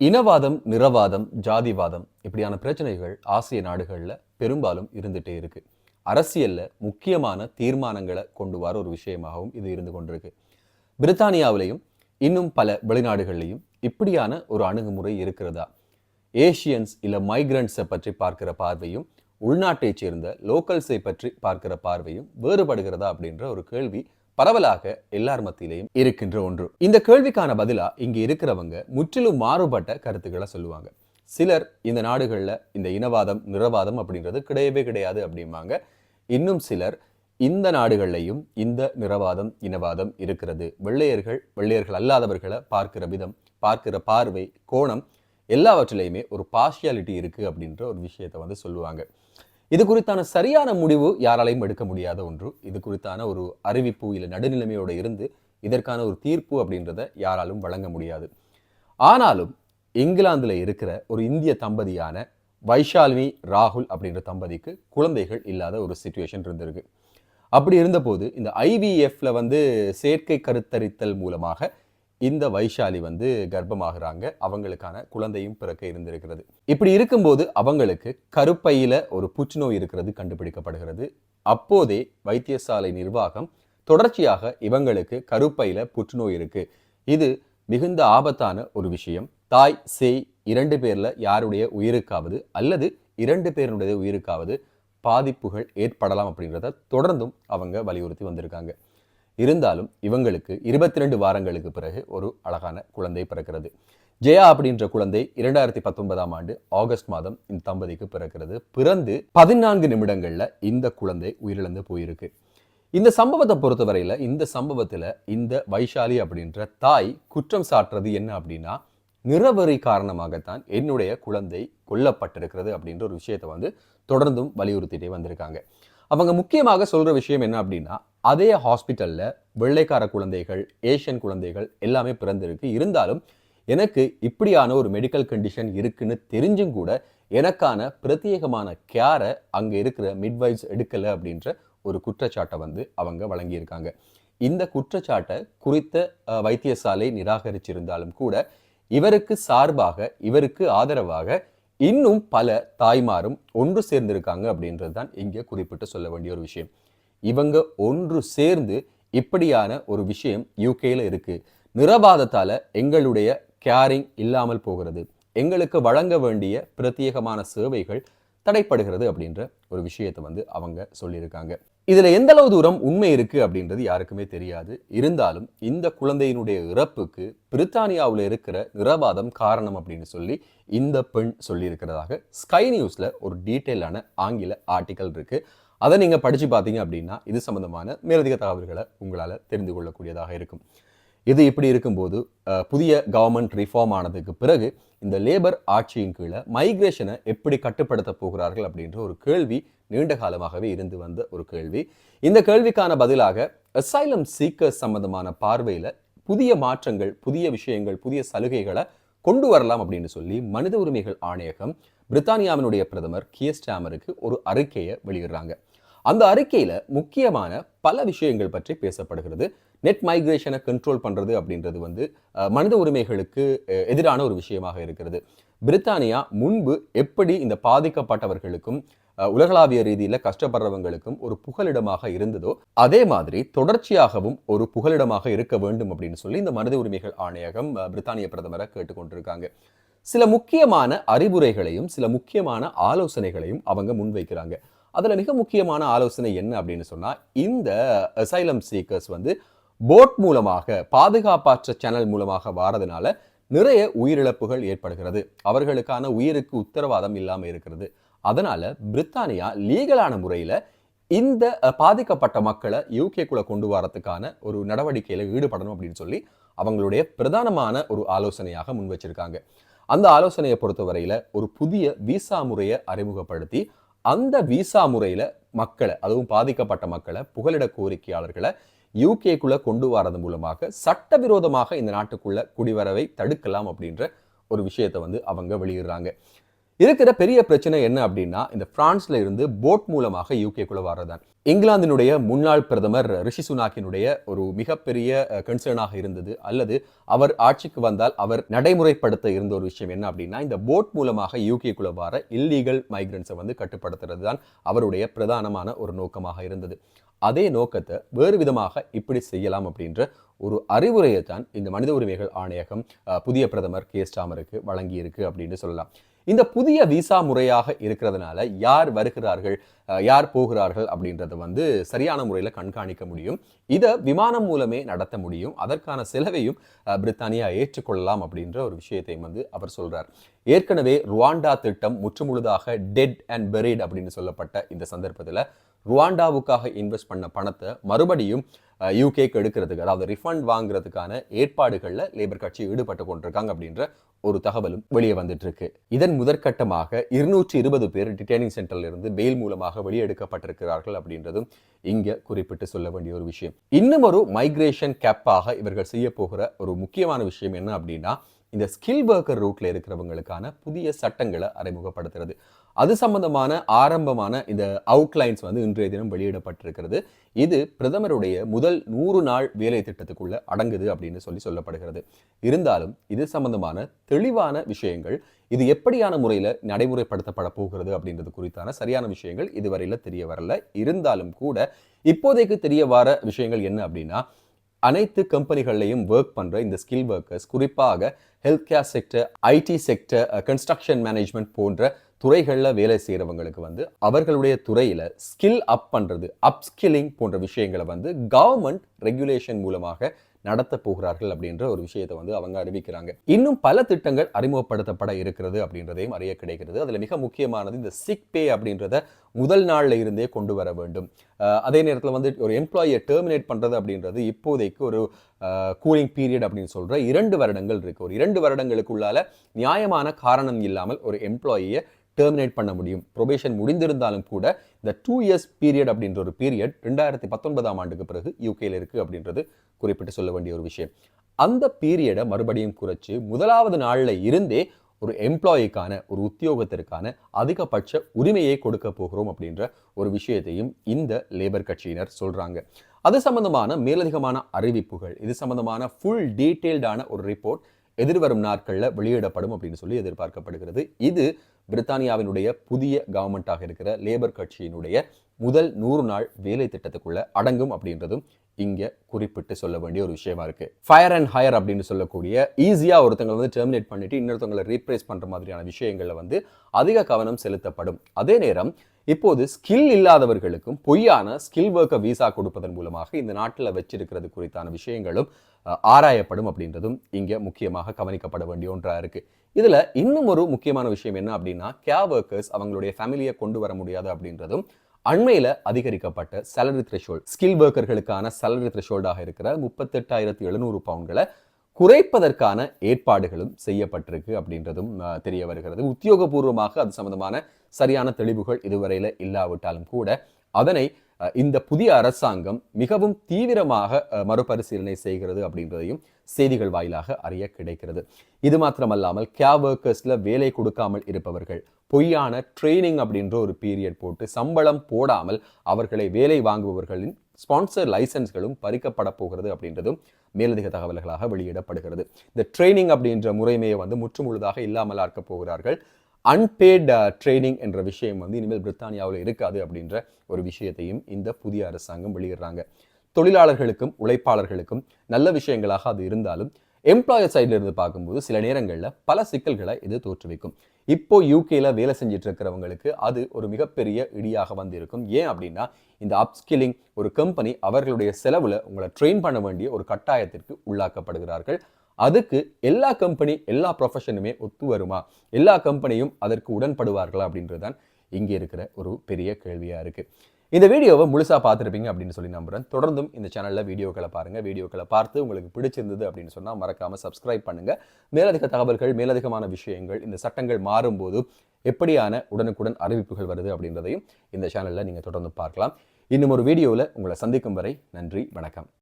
இனவாதம் நிறவாதம் ஜாதிவாதம் இப்படியான பிரச்சனைகள் ஆசிய நாடுகளில் பெரும்பாலும் இருந்துகிட்டே இருக்கு. அரசியலில் முக்கியமான தீர்மானங்களை கொண்டு வர ஒரு விஷயமாகவும் இது இருந்து கொண்டிருக்கு. பிரித்தானியாவிலையும் இன்னும் பல வெளிநாடுகள்லையும் இப்படியான ஒரு அணுகுமுறை இருக்கிறதா? ஏஷியன்ஸ் இல்லை மைக்ரண்ட்ஸை பற்றி பார்க்கிற பார்வையும் உள்நாட்டைச் சேர்ந்த லோக்கல்ஸை பற்றி பார்க்கிற பார்வையும் வேறுபடுகிறதா அப்படின்ற ஒரு கேள்வி பரவலாக எல்லார் மத்தியிலையும் இருக்கின்ற ஒன்று. இந்த கேள்விக்கான பதிலா இங்க இருக்கிறவங்க முற்றிலும் மாறுபட்ட கருத்துக்களை சொல்லுவாங்க. சிலர் இந்த நாடுகளில் இந்த இனவாதம் நிறவாதம் அப்படின்றது கிடையவே கிடையாது அப்படிம்பாங்க. இன்னும் சிலர் இந்த நாடுகள்லையும் இந்த நிறவாதம் இனவாதம் இருக்கிறது. வெள்ளையர்கள் வெள்ளையர்கள் அல்லாதவர்களை பார்க்கிற விதம் பார்க்கிற பார்வை கோணம் எல்லாவற்றிலையுமே ஒரு பார்ஷியாலிட்டி இருக்குது அப்படின்ற ஒரு விஷயத்தை வந்து சொல்லுவாங்க. இது குறித்தான சரியான முடிவு யாராலையும் எடுக்க முடியாத ஒன்று. இது குறித்தான ஒரு அறிவிப்பு இல்லை நடுநிலைமையோடு இருந்து இதற்கான ஒரு தீர்ப்பு அப்படின்றத யாராலும் வழங்க முடியாது. ஆனாலும் இங்கிலாந்தில் இருக்கிற ஒரு இந்திய தம்பதியான வைஷால்வி ராகுல் அப்படின்ற தம்பதிக்கு குழந்தைகள் இல்லாத ஒரு சுச்சுவேஷன் இருந்திருக்கு. அப்படி இருந்தபோது இந்த ஐவிஎஃப்ல வந்து செயற்கை கருத்தரித்தல் மூலமாக இந்த வைஷாலி வந்து கர்ப்பமாகறாங்க. அவங்களுக்கான குழந்தையும் பிறக்க இருந்திருக்கிறது. இப்படி இருக்கும்போது அவங்களுக்கு கருப்பையில ஒரு புற்றுநோய் இருக்கிறது கண்டுபிடிக்கப்படுகிறது. அப்போதே வைத்தியசாலை நிர்வாகம் தொடர்ச்சியாக இவங்களுக்கு கருப்பையில புற்றுநோய் இருக்கு. இது மிகுந்த ஆபத்தான ஒரு விஷயம். தாய் சேய் இரண்டு பேர்ல யாருடைய உயிருக்காவது அல்லது இரண்டு பேருடைய உயிருக்காவது பாதிப்புகள் ஏற்படலாம் அப்படிங்கிறத தொடர்ந்தும் அவங்க வலியுறுத்தி வந்திருக்காங்க. இருந்தாலும் இவங்களுக்கு இருபத்தி ரெண்டு வாரங்களுக்கு பிறகு ஒரு அழகான குழந்தை பிறக்கிறது. ஜெயா அப்படின்ற குழந்தை இரண்டாயிரத்தி பத்தொன்பதாம் ஆண்டு ஆகஸ்ட் மாதம் இந்த தம்பதிக்கு பிறக்கிறது. பிறந்து பதினான்கு நிமிடங்களில் இந்த குழந்தை உயிரிழந்து போயிருக்கு. இந்த சம்பவத்தை பொறுத்தவரையில் இந்த சம்பவத்தில் இந்த வைஷாலி அப்படின்ற தாய் குற்றம் சாட்டுறது என்ன அப்படின்னா நிறவரி காரணமாகத்தான் என்னுடைய குழந்தை கொல்லப்பட்டிருக்கிறது அப்படின்ற ஒரு விஷயத்தை வந்து தொடர்ந்தும் வலியுறுத்திட்டே வந்திருக்காங்க. அவங்க முக்கியமாக சொல்கிற விஷயம் என்ன அப்படின்னா அதே ஹாஸ்பிட்டலில் வெள்ளைக்கார குழந்தைகள் ஏஷியன் குழந்தைகள் எல்லாமே பிறந்திருக்கு. இருந்தாலும் எனக்கு இப்படியான ஒரு மெடிக்கல் கண்டிஷன் இருக்குன்னு தெரிஞ்சும் கூட எனக்கான பிரத்யேகமான கேரை அங்கே இருக்கிற மிட்வைஸ் எடுக்கலை அப்படின்ற ஒரு குற்றச்சாட்டை வந்து அவங்க வழங்கியிருக்காங்க. இந்த குற்றச்சாட்டை குறித்த வைத்தியசாலை நிராகரிச்சிருந்தாலும் கூட இவருக்கு சார்பாக இவருக்கு ஆதரவாக இன்னும் பல தாய்மாரும் ஒன்று சேர்ந்திருக்காங்க அப்படின்றது தான் இங்கே குறிப்பிட்டு சொல்ல வேண்டிய ஒரு விஷயம். இவங்க ஒன்று சேர்ந்து இப்படியான ஒரு விஷயம் யூகேல இருக்கு. நிறவாதத்தால எங்களுடைய கேரிங் இல்லாமல் போகிறது. எங்களுக்கு வழங்க வேண்டிய பிரத்யேகமான சேவைகள் தடைப்படுகிறது அப்படின்ற ஒரு விஷயத்தை வந்து அவங்க சொல்லியிருக்காங்க. இதுல எந்த அளவு தூரம் உண்மை இருக்கு அப்படின்றது யாருக்குமே தெரியாது. இருந்தாலும் இந்த குழந்தையினுடைய இறப்புக்கு பிரித்தானியாவில் இருக்கிற நிரபாதம் காரணம் அப்படின்னு சொல்லி இந்த பெண் சொல்லியிருக்கிறதாக ஸ்கை நியூஸ்ல ஒரு டீட்டெயிலான ஆங்கில ஆர்டிக்கல் இருக்கு. அதை நீங்கள் படித்து பார்த்தீங்க அப்படின்னா இது சம்மந்தமான மேலதிக தகவல்களை உங்களால் தெரிந்து கொள்ளக்கூடியதாக இருக்கும். இது இப்படி இருக்கும்போது புதிய கவர்மெண்ட் ரிஃபார்ம் ஆனதுக்கு பிறகு இந்த லேபர் ஆட்சியின் கீழே மைக்ரேஷனை எப்படி கட்டுப்படுத்த போகிறார்கள் அப்படின்ற ஒரு கேள்வி நீண்ட காலமாகவே இருந்து வந்த ஒரு கேள்வி. இந்த கேள்விக்கான பதிலாக அசைலம் சீக்கர்ஸ் சம்பந்தமான பார்வையில் புதிய மாற்றங்கள் புதிய விஷயங்கள் புதிய சலுகைகளை கொண்டு வரலாம் அப்படின்னு சொல்லி மனித உரிமைகள் ஆணையகம் பிரித்தானியாவினுடைய பிரதமர் கியஸ்டாமருக்கு ஒரு அறிக்கையை வெளியிடுறாங்க. அந்த அறிக்கையில் முக்கியமான பல விஷயங்கள் பற்றி பேசப்படுகிறது. நெட் மைக்ரேஷனை கண்ட்ரோல் பண்ணுறது அப்படின்றது வந்து மனித உரிமைகளுக்கு எதிரான ஒரு விஷயமாக இருக்கிறது. பிரித்தானியா முன்பு எப்படி இந்த பாதிக்கப்பட்டவர்களுக்கும் உலகளாவிய ரீதியில கஷ்டப்படுறவங்களுக்கும் ஒரு புகலிடமாக இருந்ததோ அதே மாதிரி தொடர்ச்சியாகவும் ஒரு புகலிடமாக இருக்க வேண்டும் அப்படின்னு சொல்லி இந்த மனித உரிமைகள் ஆணையகம் பிரித்தானிய பிரதமரை கேட்டுக்கொண்டிருக்காங்க. சில முக்கியமான அறிவுரைகளையும் சில முக்கியமான ஆலோசனைகளையும் அவங்க முன்வைக்கிறாங்க. அதில் மிக முக்கியமான ஆலோசனை என்ன அப்படின்னு சொன்னால் இந்த அசைலம் சீக்கர்ஸ் வந்து போட் மூலமாக பாதுகாப்பாற்ற சேனல் மூலமாக வாரதுனால நிறைய உயிரிழப்புகள் ஏற்படுகிறது. அவர்களுக்கான உயிருக்கு உத்தரவாதம் இல்லாமல் இருக்கிறது. அதனால பிரித்தானியா லீகலான முறையில் இந்த பாதிக்கப்பட்ட மக்களை யூகேக்குள்ளே கொண்டு வரத்துக்கான ஒரு நடவடிக்கையில் ஈடுபடணும் அப்படின்னு சொல்லி அவங்களுடைய பிரதானமான ஒரு ஆலோசனையாக முன் வச்சிருக்காங்க அந்த ஆலோசனையை பொறுத்தவரையில் ஒரு புதிய விசா முறையை அறிமுகப்படுத்தி அந்த விசா முறையில் மக்களை அதுவும் பாதிக்கப்பட்ட மக்களை புகலிட கோரிக்கையாளர்களை யூகேக்குள்ளே கொண்டு வரது மூலமாக சட்டவிரோதமாக இந்த நாட்டுக்குள்ள குடிவரவை தடுக்கலாம் அப்படின்ற ஒரு விஷயத்தை வந்து அவங்க வெளியிடுறாங்க. இருக்கிற பெரிய பிரச்சனை என்ன அப்படின்னா இந்த பிரான்ஸ்ல இருந்து போட் மூலமாக யூகேக்குள்ள வர்றதான் இங்கிலாந்தினுடைய முன்னாள் பிரதமர் ரிஷி சுனாக்கினுடைய ஒரு மிகப்பெரிய கன்சர்னாக இருந்தது. அல்லது அவர் ஆட்சிக்கு வந்தால் அவர் நடைமுறைப்படுத்த இருந்த ஒரு விஷயம் என்ன அப்படின்னா இந்த போட் மூலமாக யூகேக்குள்ள வர இல்லீகல் மைக்ரன்ஸை வந்து கட்டுப்படுத்துறது தான் அவருடைய பிரதானமான ஒரு நோக்கமாக இருந்தது. அதே நோக்கத்தை வேறு விதமாக இப்படி செய்யலாம் அப்படின்ற ஒரு அறிவுரையை தான் இந்த மனித உரிமைகள் ஆணையகம் புதிய பிரதமர் கே. ஸ்டாமருக்கு வழங்கியிருக்கு அப்படின்னு சொல்லலாம். இந்த புதிய விசா முறையாக இருக்கிறதுனால யார் வருகிறார்கள் யார் போகிறார்கள் அப்படின்றத வந்து சரியான முறையில் கண்காணிக்க முடியும். இதை விமானம் மூலமே நடத்த முடியும். அதற்கான செலவையும் பிரித்தானியா ஏற்றுக்கொள்ளலாம் அப்படின்ற ஒரு விஷயத்தையும் வந்து அவர் சொல்றார். ஏற்கனவே ருவாண்டா திட்டம் முற்றுமுழுதாக டெட் அண்ட் பெரிட் அப்படின்னு சொல்லப்பட்ட இந்த சந்தர்ப்பத்தில் ருவாண்டாவுக்காக இன்வெஸ்ட் பண்ண பணத்தை மறுபடியும் யூகேக்கு எடுக்கிறதுக்கு அதாவது ரிஃபண்ட் வாங்குறதுக்கான ஏற்பாடுகளில் லேபர் கட்சி ஈடுபட்டு கொண்டிருக்காங்க அப்படின்ற ஒரு தகவலும் வெளியே வந்துட்டு இருக்கு இதன் முதற்கட்டமாக இருநூற்றி இருபது பேர் டிடேனிங் சென்டர்ல இருந்து பெயில் மூலமாக வெளியெடுக்கப்பட்டிருக்கிறார்கள் அப்படின்றதும் இங்க குறிப்பிட்டு சொல்ல வேண்டிய ஒரு விஷயம். இன்னும் ஒரு மைக்ரேஷன் கேப்பாக இவர்கள் செய்ய போகிற ஒரு முக்கியமான விஷயம் என்ன அப்படின்னா இந்த ஸ்கில் ஒர்க்கர் ரூட்ல இருக்கிறவங்களுக்கான புதிய சட்டங்களை அறிமுகப்படுத்துறது. அது சம்பந்தமான ஆரம்பமான இந்த அவுட்லைன்ஸ் வந்து இன்றைய தினம் வெளியிடப்பட்டிருக்கிறது. இது பிரதமருடைய முதல் நூறு நாள் வேலை திட்டத்துக்குள்ள அடங்குது அப்படின்னு சொல்லி சொல்லப்படுகிறது. இருந்தாலும் இது சம்பந்தமான தெளிவான விஷயங்கள் இது எப்படியான முறையில் நடைமுறைப்படுத்தப்பட போகிறது அப்படின்றது குறித்தான சரியான விஷயங்கள் இதுவரையில் தெரிய வரல. இருந்தாலும் கூட இப்போதைக்கு தெரிய வர விஷயங்கள் என்ன அப்படின்னா அனைத்து கம்பெனிகள்லையும் ஒர்க் பண்ணுற இந்த ஸ்கில் ஒர்க்கர்ஸ் குறிப்பாக health care sector IT sector construction management போன்ற துறைகளில் வேலை செய்கிறவங்களுக்கு வந்து அவர்களுடைய துறையில் ஸ்கில் அப் பண்ணுறது அப்ஸ்கில்லிங் போன்ற விஷயங்களை வந்து கவர்மெண்ட் ரெகுலேஷன் மூலமாக நடத்த போகிறார்கள் அப்படின்ற ஒரு விஷயத்தை வந்து அவங்க அறிவிக்கிறாங்க. இன்னும் பல திட்டங்கள் அறிமுகப்படுத்தப்பட இருக்கிறது அப்படின்றதையும் அறிய கிடைக்கிறது. அதில் மிக முக்கியமானது இந்த சிக் பே அப்படின்றத முதல் நாளில் இருந்தே கொண்டு வர வேண்டும். அதே நேரத்தில் வந்து ஒரு எம்ப்ளாயியை டெர்மினேட் பண்ணுறது அப்படின்றது இப்போதைக்கு ஒரு கூலிங் பீரியட் அப்படின்னு சொல்கிற இரண்டு வருடங்கள் இருக்குது ஒரு இரண்டு வருடங்களுக்குள்ளால நியாயமான காரணம் இல்லாமல் ஒரு எம்ப்ளாயியை டெர்மினேட் பண்ண முடியும். ப்ரொபேஷன் முடிந்திருந்தாலும் கூட இந்த டூ இயர்ஸ் பீரியட் அப்படின்ற ஒரு பீரியட் ரெண்டாயிரத்தி பத்தொன்பதாம் ஆண்டுக்கு பிறகு யூகேல இருக்குது அப்படின்றது குறிப்பிட்டு சொல்ல வேண்டிய ஒரு விஷயம். அந்த பீரியடை மறுபடியும் குறைச்சி முதலாவது நாளில் இருந்தே ஒரு எம்ப்ளாயிக்கான ஒரு உத்தியோகத்திற்கான அதிகபட்ச உரிமையை கொடுக்க போகிறோம் அப்படின்ற ஒரு விஷயத்தையும் இந்த லேபர் கட்சியினர் சொல்கிறாங்க அது சம்பந்தமான மேலதிகமான அறிவிப்புகள் இது சம்பந்தமான ஃபுல் டீட்டெயில்டான ஒரு ரிப்போர்ட் எதிர்வரும் நாட்களில் வெளியிடப்படும் அப்படின்னு சொல்லி எதிர்பார்க்கப்படுகிறது. இது பிரித்தானியாவினுடைய புதிய கவர்மெண்ட்டாக இருக்கிற லேபர் கட்சியினுடைய முதல் நூறு நாள் வேலை திட்டத்துக்குள்ள அடங்கும் அப்படின்றதும் இங்க குறிப்பிட்டு சொல்ல வேண்டிய ஒரு விஷயமா இருக்கு. ஃபயர் அண்ட் ஹயர் அப்படின்னு சொல்லக்கூடிய ஈஸியா ஒருத்தங்களை வந்து டெர்மினேட் பண்ணிட்டு இன்னொருத்தவங்களை ரீப்ளேஸ் பண்ற மாதிரியான விஷயங்கள்ல வந்து அதிக கவனம் செலுத்தப்படும். அதே நேரம் இப்போது ஸ்கில் இல்லாதவர்களுக்கும் பொய்யான ஸ்கில் ஒர்க்கை விசா கொடுப்பதன் மூலமாக இந்த நாட்டில் வச்சிருக்கிறது குறித்தான விஷயங்களும் ஆராயப்படும் அப்படின்றதும் இங்கே முக்கியமாக கவனிக்கப்பட வேண்டிய ஒன்றாக இருக்குது இதில் இன்னும் ஒரு முக்கியமான விஷயம் என்ன அப்படின்னா கேப் ஒர்க்கர்ஸ் அவங்களுடைய ஃபேமிலியை கொண்டு வர முடியாது அப்படின்றதும் அண்மையில் அதிகரிக்கப்பட்ட சேலரி த்ரெஷோல்ட் ஸ்கில் ஒர்க்கர்களுக்கான சேலரி த்ரெஷோல்டாக இருக்கிற முப்பத்தெட்டாயிரத்தி எழுநூறு பவுண்ட்களை குறைப்பதற்கான ஏற்பாடுகளும் செய்யப்பட்டிருக்கு அப்படின்றதும் தெரிய வருகிறது. உத்தியோகபூர்வமாக அது சம்பந்தமான சரியான தெளிவுகள் இதுவரையில் இல்லாவிட்டாலும் கூட அதனை இந்த புதிய அரசாங்கம் மிகவும் தீவிரமாக மறுபரிசீலனை செய்கிறது அப்படின்றதையும் செய்திகள் வாயிலாக அறிய கிடைக்கிறது. இது மாத்திரமல்லாமல் கே ஒர்க்கர்ஸில் வேலை கொடுக்காமல் இருப்பவர்கள் பொய்யான ட்ரைனிங் அப்படின்ற ஒரு பீரியட் போட்டு சம்பளம் போடாமல் அவர்களை வேலை வாங்குபவர்களின் ஸ்பான்சர் லைசன்ஸ்களும் பறிக்கப்பட போகிறது அப்படின்றதும் மேலதிக தகவல்களாக வெளியிடப்படுகிறது. இந்த ட்ரைனிங் அப்படின்ற முறைமையை வந்து முற்றுமுழுதாக இல்லாமல் ஆக்க போகிறார்கள். அன்பேட் ட்ரைனிங் uh, என்ற விஷயம் வந்து இனிமேல் பிரித்தானியாவில் இருக்காது அப்படின்ற ஒரு விஷயத்தையும் இந்த புதிய அரசாங்கம் வெளியிடுறாங்க. தொழிலாளர்களுக்கும் உழைப்பாளர்களுக்கும் நல்ல விஷயங்களாக அது இருந்தாலும் எம்ப்ளாயர் சைடில் இருந்து பார்க்கும்போது சில நேரங்களில் பல சிக்கல்களை இது தோற்றுவிக்கும். இப்போ யூகேல வேலை செஞ்சுட்டு இருக்கிறவங்களுக்கு அது ஒரு மிகப்பெரிய இடியாக வந்திருக்கும். ஏன் அப்படின்னா இந்த அப்ஸ்கில்லிங் ஒரு கம்பெனி அவர்களுடைய செலவில் உங்களை ட்ரெயின் பண்ண வேண்டிய ஒரு கட்டாயத்திற்கு உள்ளாக்கப்படுகிறார்கள். அதுக்கு எல்லா கம்பெனி எல்லா ப்ரொஃபஷனுமே ஒத்து வருமா? எல்லா கம்பெனியும் அதற்கு உடன்படுவார்களா அப்படின்றது தான் இங்கே இருக்கிற ஒரு பெரிய கேள்வியாக இருக்குது இந்த வீடியோவை முழுசாக பார்த்துருப்பீங்க அப்படின்னு சொல்லி நம்புகிறேன் தொடர்ந்தும் இந்த சேனலில் வீடியோக்களை பாருங்கள் வீடியோக்களை பார்த்து உங்களுக்கு பிடிச்சிருந்தது அப்படின்னு சொன்னால் மறக்காமல் சப்ஸ்கிரைப் பண்ணுங்கள் மேலதிக தகவல்கள் மேலதிகமான விஷயங்கள் இந்த சட்டங்கள் மாறும்போது எப்படியான உடனுக்குடன் அறிவிப்புகள் வருது அப்படின்றதையும் இந்த சேனலில் நீங்கள் தொடர்ந்து பார்க்கலாம். இன்னும் ஒரு வீடியோவில் உங்களை சந்திக்கும் வரை நன்றி வணக்கம்.